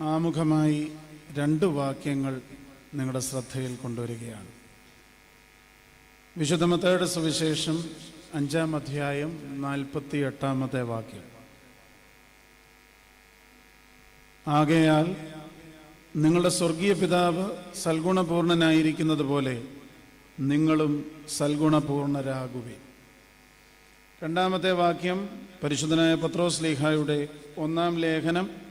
ആമുഖമായി രണ്ട് വാക്യങ്ങൾ നിങ്ങളുടെ ശ്രദ്ധയിൽ കൊണ്ടുവരികയാണ്. വിശുദ്ധമത്തയുടെ സുവിശേഷം അഞ്ചാം അധ്യായം നാൽപ്പത്തി എട്ടാമത്തെ വാക്യം. ആകയാൽ നിങ്ങളുടെ സ്വർഗീയ പിതാവ് സൽഗുണപൂർണനായിരിക്കുന്നത് പോലെ നിങ്ങളും സൽഗുണപൂർണരാകുവേ രണ്ടാമത്തെ വാക്യം പരിശുദ്ധനായ പത്രോസ് ലീഹായുടെ ഒന്നാം ലേഖനം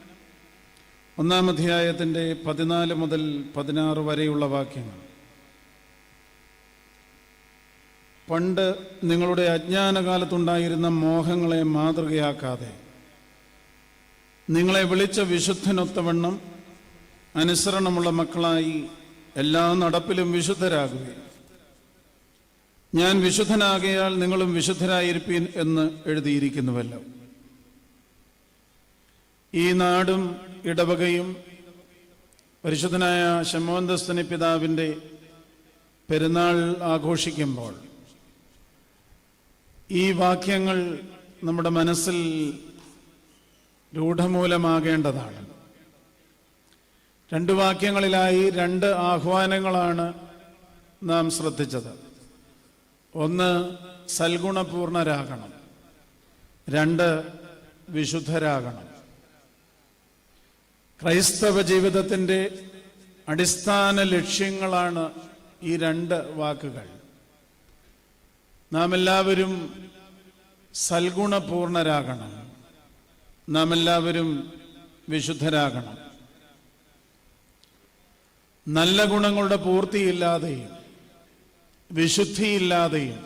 ഒന്നാം അധ്യായത്തിന്റെ പതിനാല് മുതൽ പതിനാറ് വരെയുള്ള വാക്യങ്ങൾ. പണ്ട് നിങ്ങളുടെ അജ്ഞാനകാലത്തുണ്ടായിരുന്ന മോഹങ്ങളെ മാതൃകയാക്കാതെ നിങ്ങളെ വിളിച്ച വിശുദ്ധനൊത്തവണ്ണം അനുസരണമുള്ള മക്കളായി എല്ലാ നടപ്പിലും വിശുദ്ധരാകുകയും ഞാൻ വിശുദ്ധനാകയാൽ നിങ്ങളും വിശുദ്ധരായിരിപ്പീൻ എന്ന് എഴുതിയിരിക്കുന്നുവല്ലോ. ഈ നാടും ഇടവകയും പരിശുദ്ധനായ ശമോന്തസ്തനി പിതാവിന്റെ പെരുന്നാൾ ആഘോഷിക്കുമ്പോൾ ഈ വാക്യങ്ങൾ നമ്മുടെ മനസ്സിൽ രൂഢമൂലമാകേണ്ടതാണ്. രണ്ട് വാക്യങ്ങളിലായി രണ്ട് ആഹ്വാനങ്ങളാണ് നാം ശ്രദ്ധിച്ചത്. ഒന്ന് സൽഗുണപൂർണരാകണം. രണ്ട് വിശുദ്ധരാകണം. ക്രൈസ്തവ ജീവിതത്തിന്റെ അടിസ്ഥാന ലക്ഷ്യങ്ങളാണ് ഈ രണ്ട് വാക്കുകൾ. നാം എല്ലാവരും സൽഗുണപൂർണരാകണം. നാം എല്ലാവരും വിശുദ്ധരാകണം. നല്ല ഗുണങ്ങളുടെ പൂർത്തിയില്ലാതെയും വിശുദ്ധിയില്ലാതെയും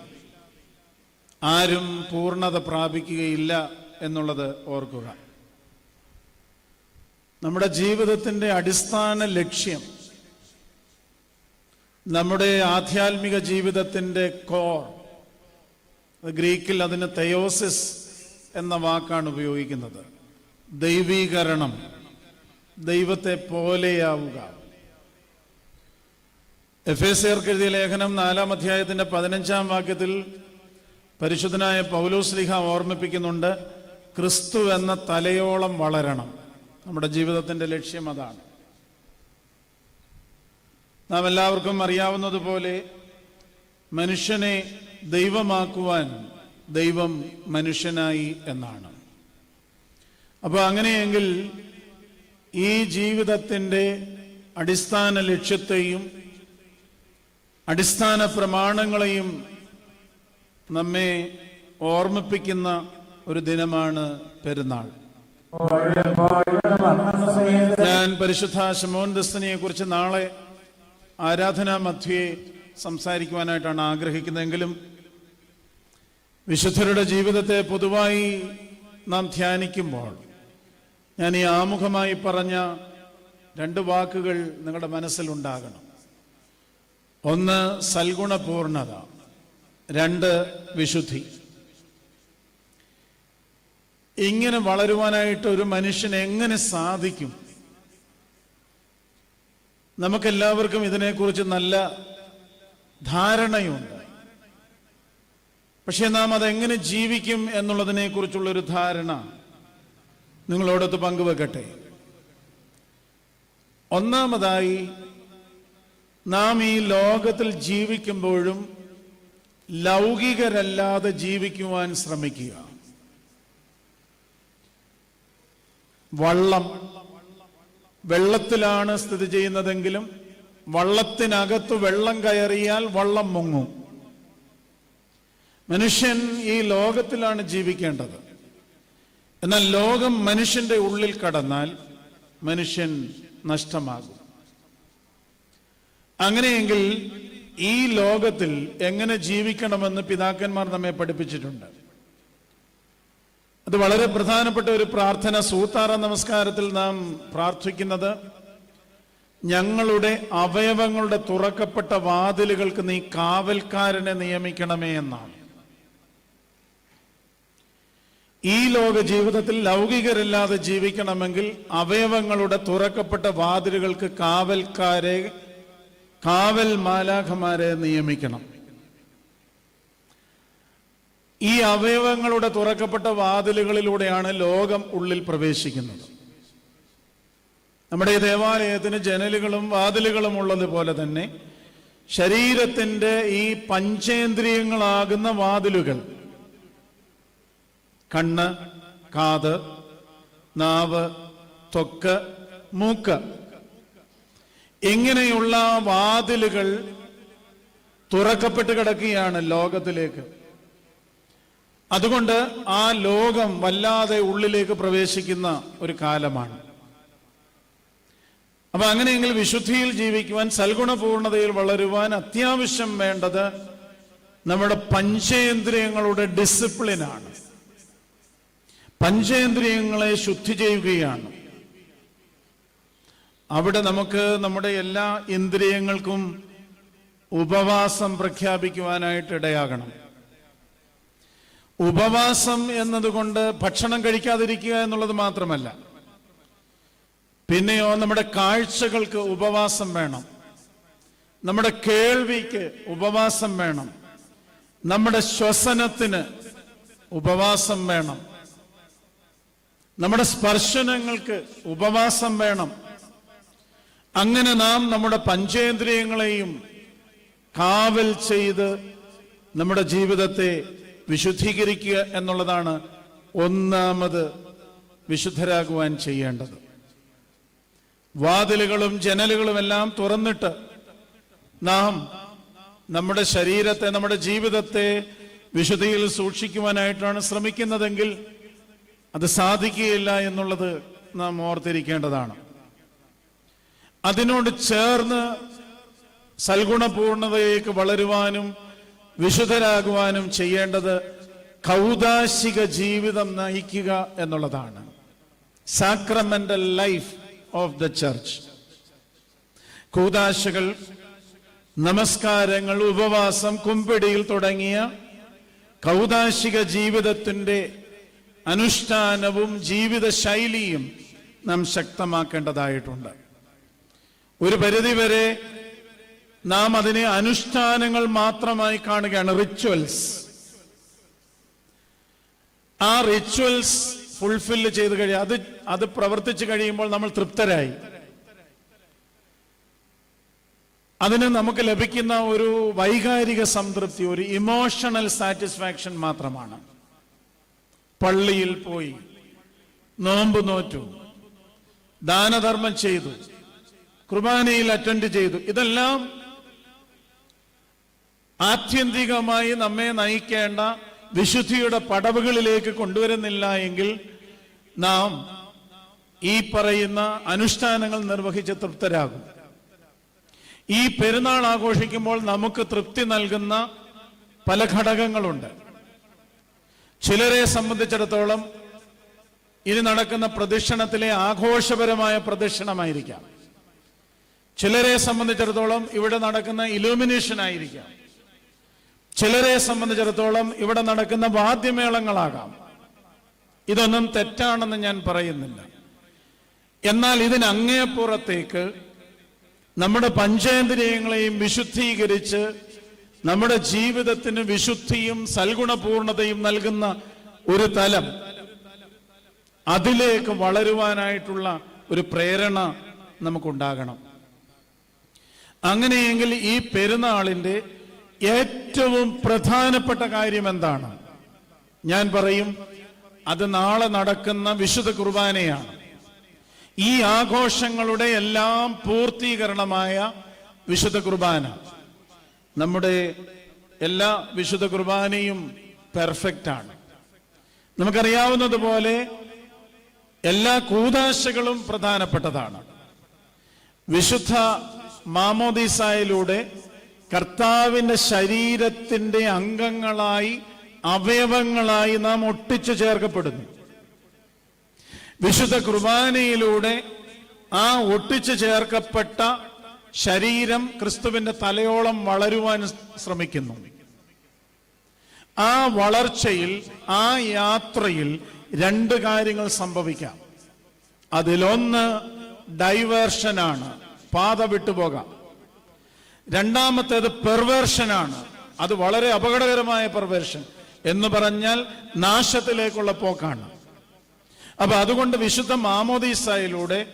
ആരും പൂർണത പ്രാപിക്കുകയില്ല എന്നുള്ളത് ഓർക്കുക. നമ്മുടെ ജീവിതത്തിന്റെ അടിസ്ഥാന ലക്ഷ്യം നമ്മുടെ ആധ്യാത്മിക ജീവിതത്തിന്റെ കോർ ഗ്രീക്കിൽ അതിന് തയോസിസ് എന്ന വാക്കാണ് ഉപയോഗിക്കുന്നത്. ദൈവീകരണം ദൈവത്തെ പോലെയാവുക. എഫ് എസ് എഴുതിയ ലേഖനം നാലാം അധ്യായത്തിന്റെ പതിനഞ്ചാം വാക്യത്തിൽ പരിശുദ്ധനായ പൗലോസ് ലിഹ ഓർമ്മിപ്പിക്കുന്നുണ്ട് ക്രിസ്തു എന്ന തലയോളം വളരണം. നമ്മുടെ ജീവിതത്തിന്റെ ലക്ഷ്യം അതാണ്. നാം എല്ലാവർക്കും അറിയാവുന്നതുപോലെ മനുഷ്യനെ ദൈവമാക്കുവാൻ ദൈവം മനുഷ്യനായി എന്നാണ്. അപ്പോൾ അങ്ങനെയെങ്കിൽ ഈ ജീവിതത്തിന്റെ അടിസ്ഥാന ലക്ഷ്യത്തെയും അടിസ്ഥാന പ്രമാണങ്ങളെയും നമ്മെ ഓർമ്മിപ്പിക്കുന്ന ഒരു ദിനമാണ് പെരുന്നാൾ. ഞാൻ പരിശുദ്ധ ശമോൻ ദസ്തനിയെ കുറിച്ച് നാളെ ആരാധനാ മധ്യയെ സംസാരിക്കുവാനായിട്ടാണ് ആഗ്രഹിക്കുന്നതെങ്കിലും വിശുദ്ധരുടെ ജീവിതത്തെ പൊതുവായി നാം ധ്യാനിക്കുമ്പോൾ ഞാൻ ഈ ആമുഖമായി പറഞ്ഞ രണ്ട് വാക്കുകൾ നിങ്ങളുടെ മനസ്സിലുണ്ടാകണം. ഒന്ന് സൽഗുണപൂർണത രണ്ട് വിശുദ്ധി. ഇങ്ങനെ വളരുവാനായിട്ട് ഒരു മനുഷ്യന് എങ്ങനെ സാധിക്കും? നമുക്കെല്ലാവർക്കും ഇതിനെക്കുറിച്ച് നല്ല ധാരണയുണ്ട്. പക്ഷെ നാം അതെങ്ങനെ ജീവിക്കും എന്നുള്ളതിനെ കുറിച്ചുള്ളൊരു ധാരണ നിങ്ങളോടൊത്ത് പങ്കുവെക്കട്ടെ. ഒന്നാമതായി നാം ഈ ലോകത്തിൽ ജീവിക്കുമ്പോഴും ലൗകികരല്ലാതെ ജീവിക്കുവാൻ ശ്രമിക്കുക. വള്ളം. വെള്ളത്തിലാണ് സ്ഥിതി ചെയ്യുന്നതെങ്കിലും വള്ളത്തിനകത്ത് വെള്ളം കയറിയാൽ വള്ളം മുങ്ങും. മനുഷ്യൻ ഈ ലോകത്തിലാണ് ജീവിക്കേണ്ടത്. എന്നാൽ ലോകം മനുഷ്യന്റെ ഉള്ളിൽ കടന്നാൽ മനുഷ്യൻ നഷ്ടമാകും. അങ്ങനെയെങ്കിൽ ഈ ലോകത്തിൽ എങ്ങനെ ജീവിക്കണമെന്ന് പിതാക്കന്മാർ നമ്മെ പഠിപ്പിച്ചിട്ടുണ്ട്. അത് വളരെ പ്രധാനപ്പെട്ട ഒരു പ്രാർത്ഥന സൂത്താറ നമസ്കാരത്തിൽ നാം പ്രാർത്ഥിക്കുന്നത്. ഞങ്ങളുടെ അവയവങ്ങളുടെ തുറക്കപ്പെട്ട വാതിലുകൾക്ക് നീ കാവൽക്കാരനെ നിയമിക്കണമേ എന്നാണ്. ഈ ലോക ജീവിതത്തിൽ ലൗകികരല്ലാതെ ജീവിക്കണമെങ്കിൽ അവയവങ്ങളുടെ തുറക്കപ്പെട്ട വാതിലുകൾക്ക് കാവൽക്കാരെ കാവൽ മാലാഖമാരെ നിയമിക്കണം. ഈ അവയവങ്ങളുടെ തുറക്കപ്പെട്ട വാതിലുകളിലൂടെയാണ് ലോകം ഉള്ളിൽ പ്രവേശിക്കുന്നത്. നമ്മുടെ ഈ ദേവാലയത്തിന് ജനലുകളും വാതിലുകളും ഉള്ളതുപോലെ തന്നെ ശരീരത്തിന്റെ ഈ പഞ്ചേന്ദ്രിയങ്ങളാകുന്ന വാതിലുകൾ കണ്ണ് കാത് നാവ് ത്വക്ക് മൂക്ക് ഇങ്ങനെയുള്ള വാതിലുകൾ തുറക്കപ്പെട്ട് കിടക്കുകയാണ് ലോകത്തിലേക്ക്. അതുകൊണ്ട് ആ ലോകം വല്ലാതെ ഉള്ളിലേക്ക് പ്രവേശിക്കുന്ന ഒരു കാലമാണ്. അപ്പൊ അങ്ങനെയെങ്കിൽ വിശുദ്ധിയിൽ ജീവിക്കുവാൻ സൽഗുണപൂർണതയിൽ വളരുവാൻ അത്യാവശ്യം വേണ്ടത് നമ്മുടെ പഞ്ചേന്ദ്രിയങ്ങളുടെ ഡിസിപ്ലിനാണ്. പഞ്ചേന്ദ്രിയങ്ങളെ ശുദ്ധി ചെയ്യുകയാണ്. അവിടെ നമുക്ക് നമ്മുടെ എല്ലാ ഇന്ദ്രിയങ്ങൾക്കും ഉപവാസം പ്രഖ്യാപിക്കുവാനായിട്ട് ഇടയാകണം. ഉപവാസം എന്നതുകൊണ്ട് ഭക്ഷണം കഴിക്കാതിരിക്കുക എന്നുള്ളത് മാത്രമല്ല. പിന്നെയോ നമ്മുടെ കാഴ്ചകൾക്ക് ഉപവാസം വേണം. നമ്മുടെ കേൾവിക്ക് ഉപവാസം വേണം. നമ്മുടെ ശ്വസനത്തിന് ഉപവാസം വേണം. നമ്മുടെ സ്പർശനങ്ങൾക്ക് ഉപവാസം വേണം. അങ്ങനെ നാം നമ്മുടെ പഞ്ചേന്ദ്രിയങ്ങളെയും കാവൽ ചെയ്ത് നമ്മുടെ ജീവിതത്തെ വിശുദ്ധീകരിക്കുക എന്നുള്ളതാണ് ഒന്നാമത് വിശുദ്ധരാകുവാൻ ചെയ്യേണ്ടത്. വാതിലുകളും ജനലുകളും എല്ലാം തുറന്നിട്ട് നാം നമ്മുടെ ശരീരത്തെ നമ്മുടെ ജീവിതത്തെ വിശുദ്ധിയിൽ സൂക്ഷിക്കുവാനായിട്ടാണ് ശ്രമിക്കുന്നതെങ്കിൽ അത് സാധിക്കുകയില്ല എന്നുള്ളത് നാം ഓർത്തിരിക്കേണ്ടതാണ്. അതിനോട് ചേർന്ന് സൽഗുണപൂർണതയിലേക്ക് വളരുവാനും വിശുദ്ധരാകുവാനും ചെയ്യേണ്ടത് കൗദാശിക ജീവിതം നയിക്കുക എന്നുള്ളതാണ്. Sacramental life of the church കൂതാശകൾ നമസ്കാരങ്ങൾ ഉപവാസം കുമ്പിടിയിൽ തുടങ്ങിയ കൗതാശിക ജീവിതത്തിന്റെ അനുഷ്ഠാനവും ജീവിത ശൈലിയും നാം ശക്തമാക്കേണ്ടതായിട്ടുണ്ട്. ഒരു പരിധിവരെ നാം അതിനെ അനുഷ്ഠാനങ്ങൾ മാത്രമായി കാണുകയാണ് റിച്വൽസ് ആ റിച്വൽസ് ഫുൾഫില്ല് ചെയ്ത് കഴിയും അത് അത് പ്രവർത്തിച്ചു കഴിയുമ്പോൾ നമ്മൾ തൃപ്തരായി. അതിന് നമുക്ക് ലഭിക്കുന്ന ഒരു വൈകാരിക സംതൃപ്തി ഒരു ഇമോഷണൽ സാറ്റിസ്ഫാക്ഷൻ മാത്രമാണ്. പള്ളിയിൽ പോയി നോമ്പ് നോറ്റു ദാനധർമ്മം ചെയ്തു കുർബാനയിൽ അറ്റൻഡ് ചെയ്തു ഇതെല്ലാം ആത്യന്തികമായി നമ്മെ നയിക്കേണ്ട വിശുദ്ധിയുടെ പടവുകളിലേക്ക് കൊണ്ടുവരുന്നില്ല എങ്കിൽ നാം ഈ പറയുന്ന അനുഷ്ഠാനങ്ങൾ നിർവഹിച്ച് തൃപ്തരാകും. ഈ പെരുന്നാൾ ആഘോഷിക്കുമ്പോൾ നമുക്ക് തൃപ്തി നൽകുന്ന പല ഘടകങ്ങളുണ്ട്. ചിലരെ സംബന്ധിച്ചിടത്തോളം ഇനി നടക്കുന്ന പ്രദക്ഷിണത്തിലെ ആഘോഷപരമായ പ്രദക്ഷിണമായിരിക്കാം. ചിലരെ സംബന്ധിച്ചിടത്തോളം ഇവിടെ നടക്കുന്ന ഇലൂമിനേഷൻ ആയിരിക്കാം. ചിലരെ സംബന്ധിച്ചിടത്തോളം ഇവിടെ നടക്കുന്ന വാദ്യമേളങ്ങളാകാം. ഇതൊന്നും തെറ്റാണെന്ന് ഞാൻ പറയുന്നില്ല. എന്നാൽ ഇതിനങ്ങേപ്പുറത്തേക്ക് നമ്മുടെ പഞ്ചേന്ദ്രിയങ്ങളെയും വിശുദ്ധീകരിച്ച് നമ്മുടെ ജീവിതത്തിന് വിശുദ്ധിയും സൽഗുണപൂർണതയും നൽകുന്ന ഒരു തലം അതിലേക്ക് വളരുവാനായിട്ടുള്ള ഒരു പ്രേരണ നമുക്കുണ്ടാകണം. അങ്ങനെയെങ്കിൽ ഈ പെരുന്നാളിന്റെ ഏറ്റവും പ്രധാനപ്പെട്ട കാര്യം എന്താണ്? ഞാൻ പറയും അത് നാളെ നടക്കുന്ന വിശുദ്ധ കുർബാനയാണ്. ഈ ആഘോഷങ്ങളുടെ എല്ലാം പൂർത്തീകരണമായ വിശുദ്ധ കുർബാന. നമ്മുടെ എല്ലാ വിശുദ്ധ കുർബാനയും പെർഫെക്റ്റ് ആണ്. നമുക്കറിയാവുന്നതുപോലെ എല്ലാ കൂതാശകളും പ്രധാനപ്പെട്ടതാണ്. വിശുദ്ധ മാമോദീസായിലൂടെ കർത്താവിന്റെ ശരീരത്തിന്റെ അംഗങ്ങളായി അവയവങ്ങളായി നാം ഒട്ടിച്ചു ചേർക്കപ്പെടുന്നു. വിശുദ്ധ കുർബാനയിലൂടെ ആ ഒട്ടിച്ചു ചേർക്കപ്പെട്ട ശരീരം ക്രിസ്തുവിന്റെ തലയോളം വളരുവാൻ ശ്രമിക്കുന്നു. ആ വളർച്ചയിൽ ആ യാത്രയിൽ രണ്ട് കാര്യങ്ങൾ സംഭവിക്കാം. അതിലൊന്ന് ഡൈവേർഷനാണ്. പാത വിട്ടുപോകാം. രണ്ടാമത്തേത് പെർവേർഷനാണ് അത് വളരെ അപകടകരമായ പെർവേർഷൻ എന്ന് പറഞ്ഞാൽ നാശത്തിലേക്കുള്ള പോക്കാണ്. അപ്പൊ അതുകൊണ്ട് വിശുദ്ധ മാമോദീസയിലൂടെ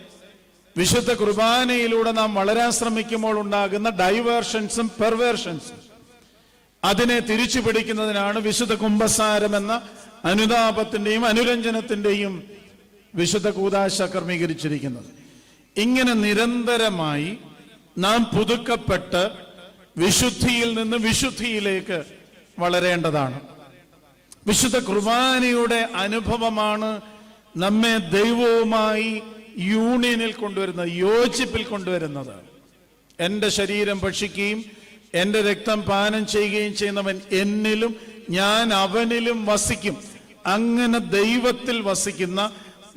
വിശുദ്ധ കുർബാനയിലൂടെ നാം വളരാൻ ശ്രമിക്കുമ്പോൾ ഉണ്ടാകുന്ന ഡൈവേർഷൻസും പെർവേർഷൻസും അതിനെ തിരിച്ചു പിടിക്കുന്നതിനാണ് വിശുദ്ധ കുംഭസാരം എന്ന അനുതാപത്തിന്റെയും അനുരഞ്ജനത്തിന്റെയും വിശുദ്ധ കൂതാശ ക്രമീകരിച്ചിരിക്കുന്നത് ഇങ്ങനെ നിരന്തരമായി നാം പുതുക്കപ്പെട്ട് വിശുദ്ധിയിൽ നിന്ന് വിശുദ്ധിയിലേക്ക് വളരേണ്ടതാണ്. വിശുദ്ധ കുർബാനയുടെ അനുഭവമാണ് നമ്മെ ദൈവവുമായി യൂണിയനിൽ കൊണ്ടുവരുന്നത് യോജിപ്പിൽ കൊണ്ടുവരുന്നത്. എന്റെ ശരീരം ഭക്ഷിക്കുകയും എന്റെ രക്തം പാനം ചെയ്യുകയും ചെയ്യുന്നവൻ എന്നിലും ഞാൻ അവനിലും വസിക്കും. അങ്ങനെ ദൈവത്തിൽ വസിക്കുന്ന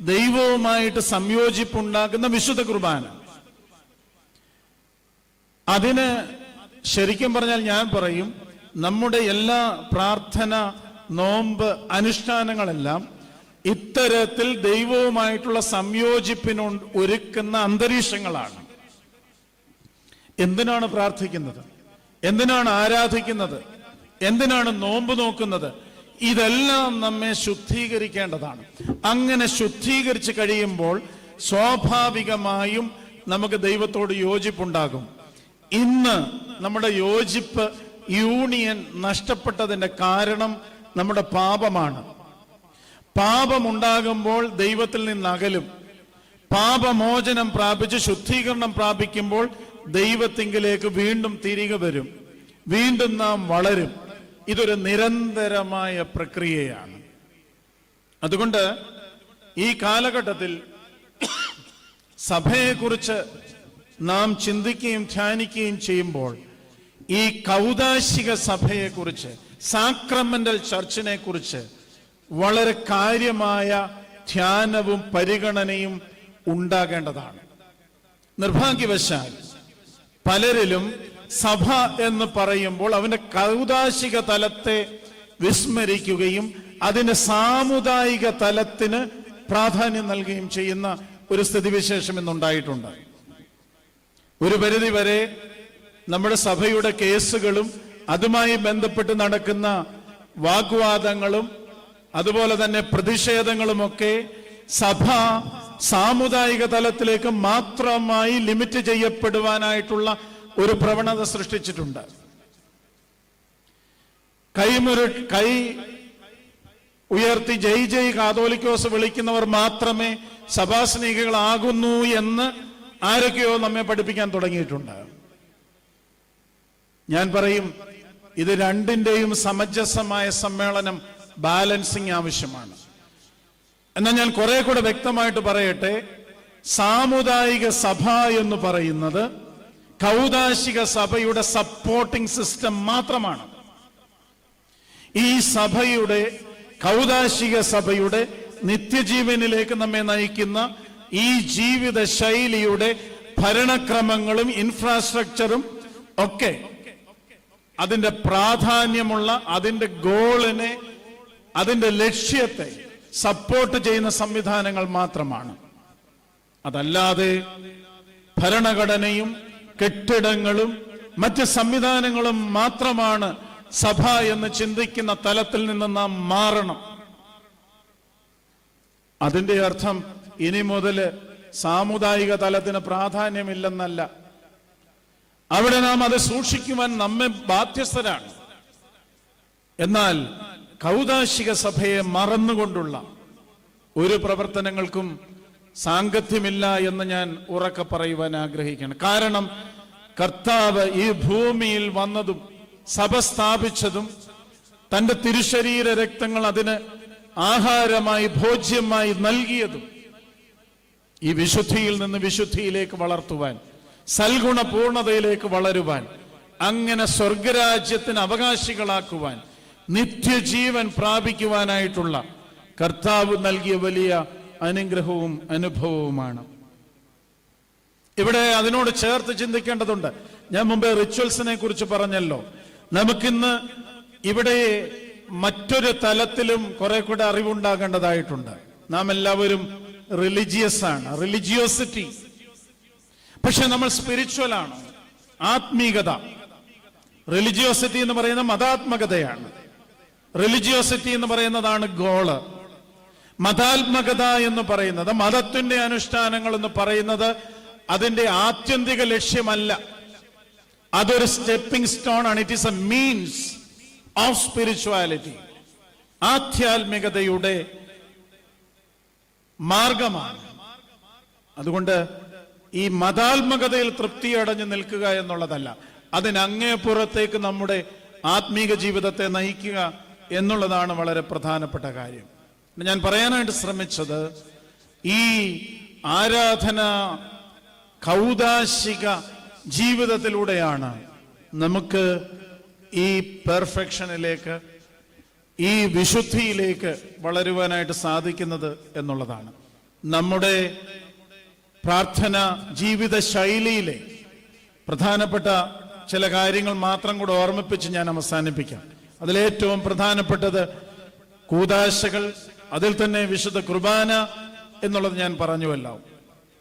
ദൈവവുമായിട്ട് സംയോജിപ്പുണ്ടാക്കുന്ന വിശുദ്ധ കുർബാന. അതിന് ശരിക്കും പറഞ്ഞാൽ ഞാൻ പറയും നമ്മുടെ എല്ലാ പ്രാർത്ഥന നോമ്പ് അനുഷ്ഠാനങ്ങളെല്ലാം ഇത്തരത്തിൽ ദൈവവുമായിട്ടുള്ള സംയോജിപ്പിനു ഒരുക്കുന്ന അന്തരീക്ഷങ്ങളാണ്. എന്തിനാണ് പ്രാർത്ഥിക്കുന്നത്? എന്തിനാണ് ആരാധിക്കുന്നത്? എന്തിനാണ് നോമ്പ് നോക്കുന്നത്? ഇതെല്ലാം നമ്മെ ശുദ്ധീകരിക്കേണ്ടതാണ്. അങ്ങനെ ശുദ്ധീകരിച്ച് കഴിയുമ്പോൾ സ്വാഭാവികമായും നമുക്ക് ദൈവത്തോട് യോജിപ്പുണ്ടാകും. ഇന്ന് നമ്മുടെ യോജിപ്പ് യൂണിയൻ നഷ്ടപ്പെട്ടതിന്റെ കാരണം നമ്മുടെ പാപമാണ്. പാപമുണ്ടാകുമ്പോൾ ദൈവത്തിൽ നിന്ന് അകലും പാപമോചനം പ്രാപിച്ച് ശുദ്ധീകരണം പ്രാപിക്കുമ്പോൾ ദൈവത്തിങ്കിലേക്ക് വീണ്ടും തിരികെ വരും. വീണ്ടും നാം വളരും. ഇതൊരു നിരന്തരമായ പ്രക്രിയയാണ്. അതുകൊണ്ട് ഈ കാലഘട്ടത്തിൽ സഭയെക്കുറിച്ച് നാം ചിന്തിക്കുകയും ധ്യാനിക്കുകയും ചെയ്യുമ്പോൾ ഈ കൗതാശിക സഭയെക്കുറിച്ച് സാക്രമെന്റൽ ചർച്ചിനെ കുറിച്ച് വളരെ കാര്യമായ ധ്യാനവും പരിഗണനയും ഉണ്ടാകേണ്ടതാണ്. നിർഭാഗ്യവശാൽ പലരിലും സഭ എന്ന് പറയുമ്പോൾ അവന്റെ കൗതാശിക തലത്തെ വിസ്മരിക്കുകയും അതിന് സാമുദായിക തലത്തിന് പ്രാധാന്യം നൽകുകയും ചെയ്യുന്ന ഒരു സ്ഥിതിവിശേഷം ഇന്നുണ്ടായിട്ടുണ്ട്. ഒരു പരിധി വരെ നമ്മുടെ സഭയുടെ കേസുകളും അതുമായി ബന്ധപ്പെട്ട് നടക്കുന്ന വാഗ്വാദങ്ങളും അതുപോലെ തന്നെ പ്രതിഷേധങ്ങളുമൊക്കെ സഭ സാമുദായിക തലത്തിലേക്ക് മാത്രമായി ലിമിറ്റ് ചെയ്യപ്പെടുവാനായിട്ടുള്ള ഒരു പ്രവണത സൃഷ്ടിച്ചിട്ടുണ്ട്. കൈമുരു കൈ ഉയർത്തി ജയ് ജയ് കാതോലിക്കോസ് വിളിക്കുന്നവർ മാത്രമേ സഭാസ്നേഹികളാകുന്നു എന്ന് ആരൊക്കെയോ നമ്മെ പഠിപ്പിക്കാൻ തുടങ്ങിയിട്ടുണ്ട്. ഞാൻ പറയും ഇത് രണ്ടിന്റെയും സമഞ്ജസമായ സമ്മേളനം ബാലൻസിങ് ആവശ്യമാണ്. എന്നാൽ ഞാൻ കുറെ കൂടെ വ്യക്തമായിട്ട് പറയട്ടെ സാമുദായിക സഭ എന്ന് പറയുന്നത് കൗദാശിക സഭയുടെ സപ്പോർട്ടിംഗ് സിസ്റ്റം മാത്രമാണ്. ഈ സഭയുടെ കൗദാശിക സഭയുടെ നിത്യജീവനിലേക്ക് നമ്മെ നയിക്കുന്ന ഈ ജീവിത ശൈലിയുടെ ഭരണക്രമങ്ങളും ഇൻഫ്രാസ്ട്രക്ചറും ഒക്കെ അതിന്റെ പ്രാധാന്യമുള്ള അതിന്റെ ഗോളിനെ അതിന്റെ ലക്ഷ്യത്തെ സപ്പോർട്ട് ചെയ്യുന്ന സംവിധാനങ്ങൾ മാത്രമാണ്. അതല്ലാതെ ഭരണഘടനയും കെട്ടിടങ്ങളും മറ്റ് സംവിധാനങ്ങളും മാത്രമാണ് സഭ എന്ന് ചിന്തിക്കുന്ന തലത്തിൽ നിന്ന് നാം മാറണം. അതിന്റെ അർത്ഥം ഇനി മുതൽ സാമുദായിക തലത്തിന് പ്രാധാന്യമില്ലെന്നല്ല. അവിടെ നാം അത് സൂക്ഷിക്കുവാൻ നമ്മെ ബാധ്യസ്ഥരാണ്. എന്നാൽ കൗതാശിക സഭയെ മറന്നുകൊണ്ടുള്ള ഒരു പ്രവർത്തനങ്ങൾക്കും സാങ്കത്യമില്ല എന്ന് ഞാൻ ഉറക്കെ പറയുവാൻ ആഗ്രഹിക്കണം കാരണം കർത്താവ് ഈ ഭൂമിയിൽ വന്നതും സഭ സ്ഥാപിച്ചതും തന്റെ തിരുശരീര രക്തങ്ങൾ അതിന് ആഹാരമായി ഭോജ്യമായി നൽകിയതും ഈ വിശുദ്ധിയിൽ നിന്ന് വിശുദ്ധിയിലേക്ക് വളർത്തുവാൻ സൽഗുണ പൂർണതയിലേക്ക് വളരുവാൻ അങ്ങനെ സ്വർഗരാജ്യത്തിന് അവകാശികളാക്കുവാൻ നിത്യജീവൻ പ്രാപിക്കുവാനായിട്ടുള്ള കർത്താവ് നൽകിയ വലിയ അനുഗ്രഹവും അനുഭവവുമാണ്. ഇവിടെ അതിനോട് ചേർത്ത് ചിന്തിക്കേണ്ടതുണ്ട്. ഞാൻ മുമ്പേ റിച്വൽസിനെ കുറിച്ച് പറഞ്ഞല്ലോ. നമുക്കിന്ന് ഇവിടെ മറ്റൊരു തലത്തിലും കുറെ കൂടെ അറിവുണ്ടാകേണ്ടതായിട്ടുണ്ട്. നാം എല്ലാവരും റിലിജിയസ് ആണ് റിലിജിയോസിറ്റി പക്ഷെ നമ്മൾ സ്പിരിച്വൽ ആണ് ആത്മീകത. റിലിജിയോസിറ്റി എന്ന് പറയുന്ന മതാത്മകതയാണ്. റിലിജിയോസിറ്റി എന്ന് പറയുന്നതാണ് ഗോൾ മതാത്മകത എന്ന് പറയുന്നത് മതത്തിന്റെ അനുഷ്ഠാനങ്ങൾ എന്ന് പറയുന്നത് അതിന്റെ ആത്യന്തിക ലക്ഷ്യമല്ല. അതൊരു സ്റ്റെപ്പിംഗ് സ്റ്റോൺ ആണ്. It is a means of spirituality ആധ്യാത്മികതയുടെ മാർഗമാണ്. അതുകൊണ്ട് ഈ മതാത്മകതയിൽ തൃപ്തി അടഞ്ഞു നിൽക്കുക എന്നുള്ളതല്ല. അതിനങ്ങേപ്പുറത്തേക്ക് നമ്മുടെ ആത്മീക ജീവിതത്തെ നയിക്കുക എന്നുള്ളതാണ് വളരെ പ്രധാനപ്പെട്ട കാര്യം. ഞാൻ പറയാനായിട്ട് ശ്രമിച്ചത് ഈ ആരാധന കൗതാശിക ജീവിതത്തിലൂടെയാണ് നമുക്ക് ഈ പെർഫെക്ഷനിലേക്ക് ഈ വിശുദ്ധിയിലേക്ക് വളരുവാനായിട്ട് സാധിക്കുന്നത് എന്നുള്ളതാണ്. നമ്മുടെ പ്രാർത്ഥന ജീവിത ശൈലിയിലെ പ്രധാനപ്പെട്ട ചില കാര്യങ്ങൾ മാത്രം കൂടെ ഓർമ്മിപ്പിച്ച് ഞാൻ അവസാനിപ്പിക്കാം. അതിലേറ്റവും പ്രധാനപ്പെട്ടത് കൂതാശകൾ അതിൽ തന്നെ വിശുദ്ധ കുർബാന എന്നുള്ളത് ഞാൻ പറഞ്ഞുവല്ലോ.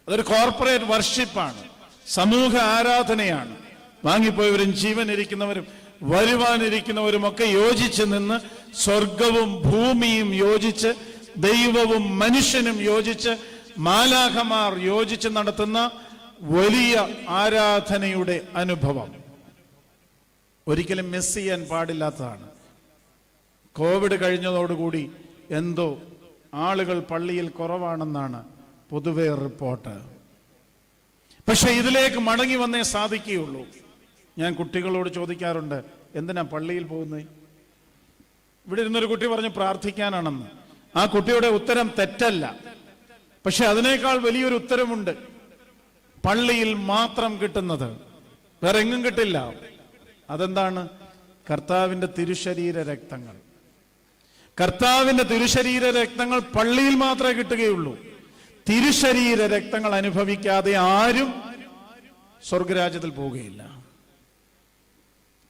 അതൊരു കോർപ്പറേറ്റ് വർഷിപ്പാണ് സമൂഹ ആരാധനയാണ്. വാങ്ങിപ്പോയവരും ജീവനിരിക്കുന്നവരും വരുവാനിരിക്കുന്നവരും ഒക്കെ യോജിച്ച് നിന്ന് സ്വർഗവും ഭൂമിയും യോജിച്ച് ദൈവവും മനുഷ്യനും യോജിച്ച് മാലാഖമാർ യോജിച്ച് നടത്തുന്ന വലിയ ആരാധനയുടെ അനുഭവം. ഒരിക്കലും മിസ് ചെയ്യാൻ പാടില്ലാത്തതാണ്. കോവിഡ് കഴിഞ്ഞതോടുകൂടി എന്തോ ആളുകൾ പള്ളിയിൽ കുറവാണെന്നാണ് പൊതുവെ റിപ്പോർട്ട്. പക്ഷെ ഇതിലേക്ക് മടങ്ങി വന്നേ സാധിക്കുകയുള്ളൂ. ഞാൻ കുട്ടികളോട് ചോദിക്കാറുണ്ട് എന്തിനാ പള്ളിയിൽ പോകുന്നത് ഇവിടെ ഇരുന്നൊരു കുട്ടി പറഞ്ഞു പ്രാർത്ഥിക്കാനാണെന്ന്. ആ കുട്ടിയുടെ ഉത്തരം തെറ്റല്ല. പക്ഷെ അതിനേക്കാൾ വലിയൊരു ഉത്തരമുണ്ട്. പള്ളിയിൽ മാത്രം കിട്ടുന്നത്. വേറെ എങ്ങും കിട്ടില്ല. അതെന്താണ്? കർത്താവിന്റെ തിരുശരീര രക്തങ്ങൾ. കർത്താവിന്റെ തിരുശരീര രക്തങ്ങൾ പള്ളിയിൽ മാത്രമേ കിട്ടുകയുള്ളൂ. തിരുശരീര രക്തങ്ങൾ അനുഭവിക്കാതെ ആരും സ്വർഗരാജ്യത്തിൽ പോവുകയില്ല.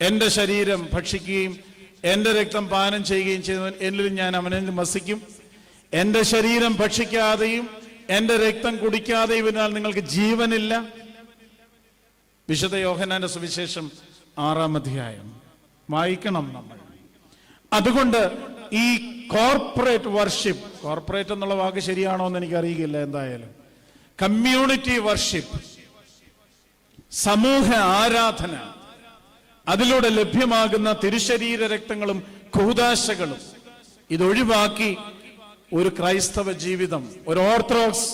എന്റെ ശരീരം ഭക്ഷിക്കുകയും എന്റെ രക്തം പാനം ചെയ്യുകയും ചെയ്യുന്നവൻ എന്നിലും ഞാൻ അവനെ വസിക്കും. എന്റെ ശരീരം ഭക്ഷിക്കാതെയും എന്റെ രക്തം കുടിക്കാതെയും ഇരുന്നാൽ നിങ്ങൾക്ക് ജീവനില്ല. വിശുദ്ധ യോഹനാന്റെ സുവിശേഷം ആറാം അധ്യായം. വായിക്കണം നമ്മൾ. അതുകൊണ്ട് ഈ കോർപ്പറേറ്റ് വർഷിപ്പ് കോർപ്പറേറ്റ് എന്നുള്ള വാക്ക് ശരിയാണോ എന്ന് എനിക്ക് അറിയില്ല എന്തായാലും. കമ്മ്യൂണിറ്റി വർഷിപ്പ് സമൂഹ ആരാധന അതിലൂടെ ലഭ്യമാകുന്ന തിരുശരീര രക്തങ്ങളും കൂതാശകളും ഇതൊഴിവാക്കി ഒരു ക്രൈസ്തവ ജീവിതം ഒരു ഓർത്തഡോക്സ്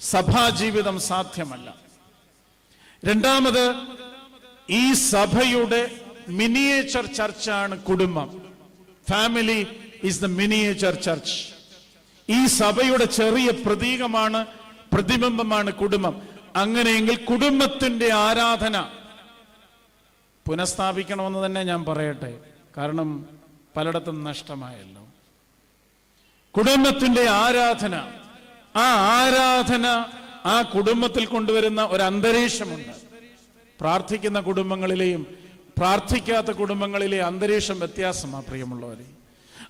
സഭാ ജീവിതം സാധ്യമല്ല. രണ്ടാമത് ഈ സഭയുടെ മിനിയേച്ചർ ചർച്ചാണ് കുടുംബം. Family is the miniature church ഈ സഭയുടെ ചെറിയ പ്രതീകമാണ് പ്രതിബിംബമാണ് കുടുംബം. അങ്ങനെയെങ്കിൽ കുടുംബത്തിന്റെ ആരാധന പുനഃസ്ഥാപിക്കണമെന്ന് തന്നെ ഞാൻ പറയട്ടെ. കാരണം പലയിടത്തും നഷ്ടമായല്ലോ. കുടുംബത്തിന്റെ ആരാധന ആ ആരാധന ആ കുടുംബത്തിൽ കൊണ്ടുവരുന്ന ഒരു അന്തരീക്ഷമുണ്ട് പ്രാർത്ഥിക്കുന്ന കുടുംബങ്ങളിലെയും പ്രാർത്ഥിക്കാത്ത കുടുംബങ്ങളിലെ അന്തരീക്ഷം വ്യത്യാസമാണ് പ്രിയമുള്ളവരെ.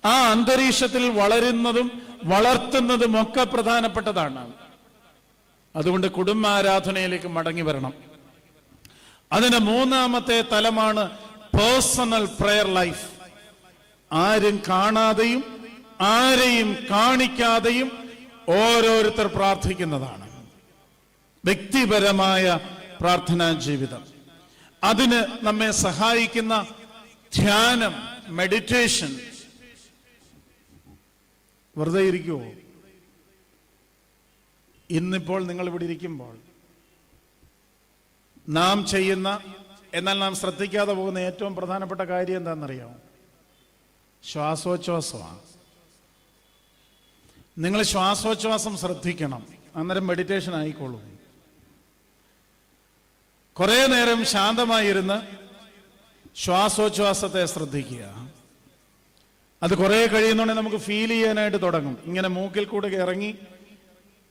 ആ അന്തരീക്ഷത്തിൽ വളരുന്നതും വളർത്തുന്നതും ഒക്കെ പ്രധാനപ്പെട്ടതാണ്. അതുകൊണ്ട് കുടുംബാരാധനയിലേക്ക് മടങ്ങി വരണം. അതിന് മൂന്നാമത്തെ തലമാണ് പേഴ്സണൽ പ്രെയർ ലൈഫ് ആരും കാണാതെയും ആരെയും കാണിക്കാതെയും ഓരോരുത്തർ പ്രാർത്ഥിക്കുന്നതാണ്. വ്യക്തിപരമായ പ്രാർത്ഥനാ ജീവിതം. അതിന് നമ്മെ സഹായിക്കുന്ന ധ്യാനം മെഡിറ്റേഷൻ വെറുതെ ഇരിക്കുവോ? ഇന്നിപ്പോൾ നിങ്ങൾ ഇവിടെ ഇരിക്കുമ്പോൾ നാം ചെയ്യുന്ന എന്നാൽ നാം ശ്രദ്ധിക്കാതെ പോകുന്ന ഏറ്റവും പ്രധാനപ്പെട്ട കാര്യം എന്താണെന്നറിയാമോ ശ്വാസോച്ഛ്വാസമാണ്. നിങ്ങൾ ശ്വാസോച്ഛ്വാസം ശ്രദ്ധിക്കണം. അന്നേരം മെഡിറ്റേഷൻ ആയിക്കോളൂ. കുറെ നേരം ശാന്തമായിരുന്ന് ശ്വാസോച്ഛ്വാസത്തെ ശ്രദ്ധിക്കുക. അത് കുറെ കഴിയുന്നുണ്ടെങ്കിൽ നമുക്ക് ഫീൽ ചെയ്യാനായിട്ട് തുടങ്ങും. ഇങ്ങനെ മൂക്കിൽ കൂടെ ഇറങ്ങി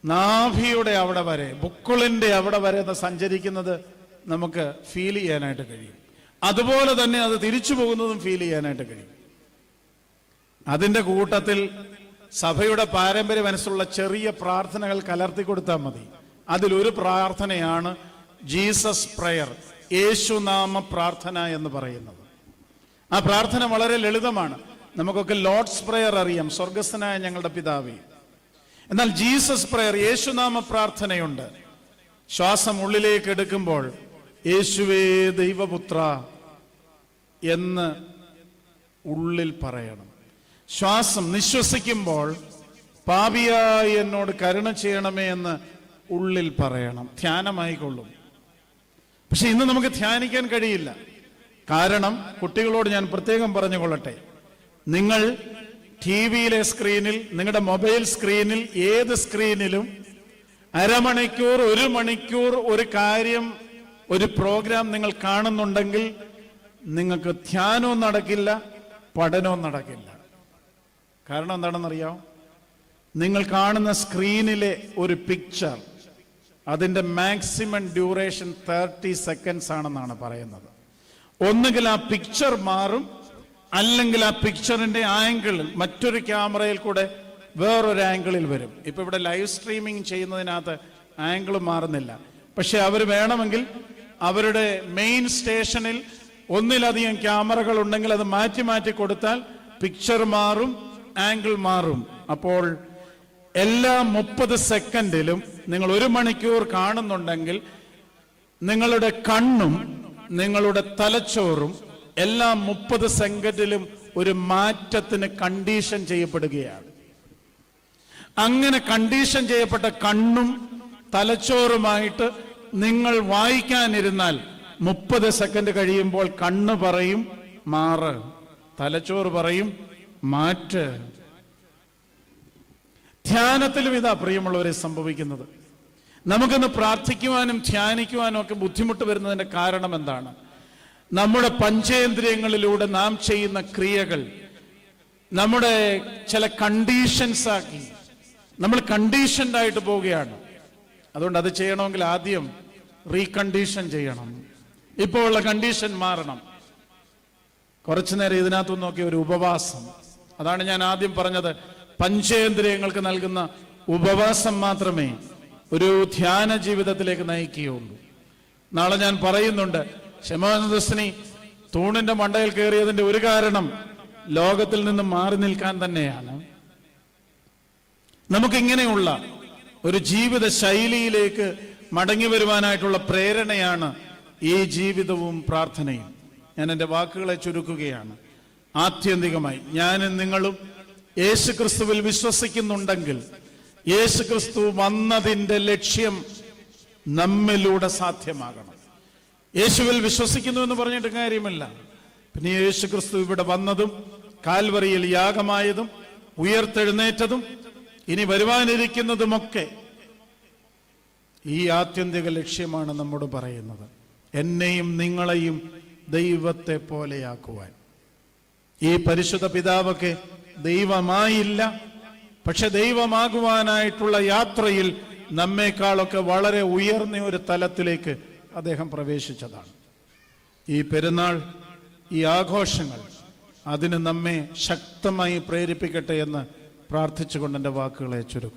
നാഭിയുടെ അവിടെ വരെ ബുക്കുളിന്റെ അവിടെ വരെ സഞ്ചരിക്കുന്നത് നമുക്ക് ഫീൽ ചെയ്യാനായിട്ട് കഴിയും. അതുപോലെ തന്നെ അത് തിരിച്ചു പോകുന്നതും ഫീൽ ചെയ്യാനായിട്ട് കഴിയും. അതിന്റെ കൂട്ടത്തിൽ സഭയുടെ പാരമ്പര്യ മനസ്സുള്ള ചെറിയ പ്രാർത്ഥനകൾ കലർത്തി കൊടുത്താൽ മതി. അതിലൊരു പ്രാർത്ഥനയാണ് ജീസസ് പ്രയർ യേശുനാമ പ്രാർത്ഥന എന്ന് പറയുന്നത്. ആ പ്രാർത്ഥന വളരെ ലളിതമാണ്. നമുക്കൊക്കെ ലോർഡ്സ് പ്രയർ അറിയാം സ്വർഗസ്ഥനായ ഞങ്ങളുടെ പിതാവേ. എന്നാൽ ജീസസ് പ്രയർ യേശുനാമ പ്രാർത്ഥനയുണ്ട്. ശ്വാസം ഉള്ളിലേക്ക് എടുക്കുമ്പോൾ യേശുവേ ദൈവപുത്ര എന്ന് ഉള്ളിൽ പറയണം. ശ്വാസം നിശ്വസിക്കുമ്പോൾ പാപിയായി എന്നോട് കരുണ ചെയ്യണമേ എന്ന് ഉള്ളിൽ പറയണം. ധ്യാനമായിക്കൊള്ളും. പക്ഷെ ഇന്ന് നമുക്ക് ധ്യാനിക്കാൻ കഴിയില്ല. കാരണം കുട്ടികളോട് ഞാൻ പ്രത്യേകം പറഞ്ഞുകൊള്ളട്ടെ. നിങ്ങൾ ടി വിയിലെ സ്ക്രീനിൽ നിങ്ങളുടെ മൊബൈൽ സ്ക്രീനിൽ ഏത് സ്ക്രീനിലും അരമണിക്കൂർ ഒരു മണിക്കൂർ ഒരു കാര്യം ഒരു പ്രോഗ്രാം നിങ്ങൾ കാണുന്നുണ്ടെങ്കിൽ നിങ്ങൾക്ക് ധ്യാനവും നടക്കില്ല പഠനവും നടക്കില്ല. കാരണം എന്താണെന്നറിയാം നിങ്ങൾ കാണുന്ന സ്ക്രീനിലെ ഒരു പിക്ചർ അതിന്റെ മാക്സിമം ഡ്യൂറേഷൻ തേർട്ടി സെക്കൻഡ്സ് ആണെന്നാണ് പറയുന്നത്. ഒന്നുകിൽ ആ പിക്ചർ മാറും അല്ലെങ്കിൽ ആ പിക്ചറിന്റെ ആംഗിളിൽ മറ്റൊരു ക്യാമറയിൽ കൂടെ വേറൊരു ആംഗിളിൽ വരും. ഇപ്പൊ ഇവിടെ ലൈവ് സ്ട്രീമിംഗ് ചെയ്യുന്നതിനകത്ത് ആംഗിൾ മാറുന്നില്ല. പക്ഷെ അവർ വേണമെങ്കിൽ അവരുടെ മെയിൻ സ്റ്റേഷനിൽ ഒന്നിലധികം ക്യാമറകൾ ഉണ്ടെങ്കിൽ അത് മാറ്റി മാറ്റി കൊടുത്താൽ പിക്ചർ മാറും ആംഗിൾ മാറും. അപ്പോൾ എല്ലാ മുപ്പത് സെക്കൻഡിലും നിങ്ങൾ ഒരു മണിക്കൂർ കാണുന്നുണ്ടെങ്കിൽ നിങ്ങളുടെ കണ്ണും നിങ്ങളുടെ തലച്ചോറും എല്ലാ മുപ്പത് സെക്കൻഡിലും ഒരു മാറ്റത്തിന് കണ്ടീഷൻ ചെയ്യപ്പെടുകയാണ്. അങ്ങനെ കണ്ടീഷൻ ചെയ്യപ്പെട്ട കണ്ണും തലച്ചോറുമായിട്ട് നിങ്ങൾ വായിക്കാനിരുന്നാൽ മുപ്പത് സെക്കൻഡ് കഴിയുമ്പോൾ കണ്ണ് പറയും മാറ്. തലച്ചോറ് പറയും മാറ്റ്. ധ്യാനത്തിലും ഇതാ പ്രിയമുള്ളവരെ സംഭവിക്കുന്നത്. നമുക്കിന്ന് പ്രാർത്ഥിക്കുവാനും ധ്യാനിക്കുവാനും ഒക്കെ ബുദ്ധിമുട്ട് വരുന്നതിന്റെ കാരണം എന്താണ്? നമ്മുടെ പഞ്ചേന്ദ്രിയങ്ങളിലൂടെ നാം ചെയ്യുന്ന ക്രിയകൾ നമ്മുടെ ചില കണ്ടീഷൻസ് ആക്കി. നമ്മൾ കണ്ടീഷൻഡ് ആയിട്ട് പോവുകയാണ്. അതുകൊണ്ട് അത് ചെയ്യണമെങ്കിൽ ആദ്യം റീകണ്ടീഷൻ ചെയ്യണം. ഇപ്പോൾ ഉള്ള കണ്ടീഷൻ മാറണം. കുറച്ചു നേരം ഇതിനകത്ത് നോക്കിയ ഒരു ഉപവാസം. അതാണ് ഞാൻ ആദ്യം പറഞ്ഞത്. പഞ്ചേന്ദ്രിയങ്ങൾക്ക് നൽകുന്ന ഉപവാസം മാത്രമേ ഒരു ധ്യാന ജീവിതത്തിലേക്ക് നയിക്കുകയുള്ളൂ. നാളെ ഞാൻ പറയുന്നുണ്ട് ശമാനദസ്നി തൂണിന്റെ മണ്ടയിൽ കയറിയതിന്റെ ഒരു കാരണം ലോകത്തിൽ നിന്ന് മാറി നിൽക്കാൻ തന്നെയാണ്. നമുക്കിങ്ങനെയുള്ള ഒരു ജീവിത ശൈലിയിലേക്ക് മടങ്ങി വരുവാനായിട്ടുള്ള പ്രേരണയാണ് ഈ ജീവിതവും പ്രാർത്ഥനയും. ഞാൻ എന്റെ വാക്കുകളെ ചുരുക്കുകയാണ്. ആത്യന്തികമായി ഞാനും നിങ്ങളും യേശു ക്രിസ്തുവിൽ വിശ്വസിക്കുന്നുണ്ടെങ്കിൽ യേശു ക്രിസ്തു വന്നതിന്റെ ലക്ഷ്യം നമ്മിലൂടെ സാധ്യമാകണം. യേശുവിൽ വിശ്വസിക്കുന്നു എന്ന് പറഞ്ഞിട്ട് കാര്യമില്ല. പിന്നെ യേശു ക്രിസ്തു ഇവിടെ വന്നതും കാൽവറിയിൽ യാഗമായതും ഉയർത്തെഴുന്നേറ്റതും ഇനി വരുവാനിരിക്കുന്നതുമൊക്കെ ഈ ആത്യന്തിക ലക്ഷ്യമാണ് നമ്മോട് പറയുന്നത്. എന്നെയും നിങ്ങളെയും ദൈവത്തെ പോലെയാക്കുവാൻ. ഈ പരിശുദ്ധ പിതാവൊക്കെ ദൈവമായില്ല പക്ഷെ ദൈവമാകുവാനായിട്ടുള്ള യാത്രയിൽ നമ്മേക്കാളൊക്കെ വളരെ ഉയർന്ന ഒരു തലത്തിലേക്ക് അദ്ദേഹം പ്രവേശിച്ചതാണ്. ഈ പെരുന്നാൾ ഈ ആഘോഷങ്ങൾ അതിന് നമ്മെ ശക്തമായി പ്രേരിപ്പിക്കട്ടെ എന്ന് പ്രാർത്ഥിച്ചുകൊണ്ട് എന്റെ വാക്കുകളെ ചുരുക്കും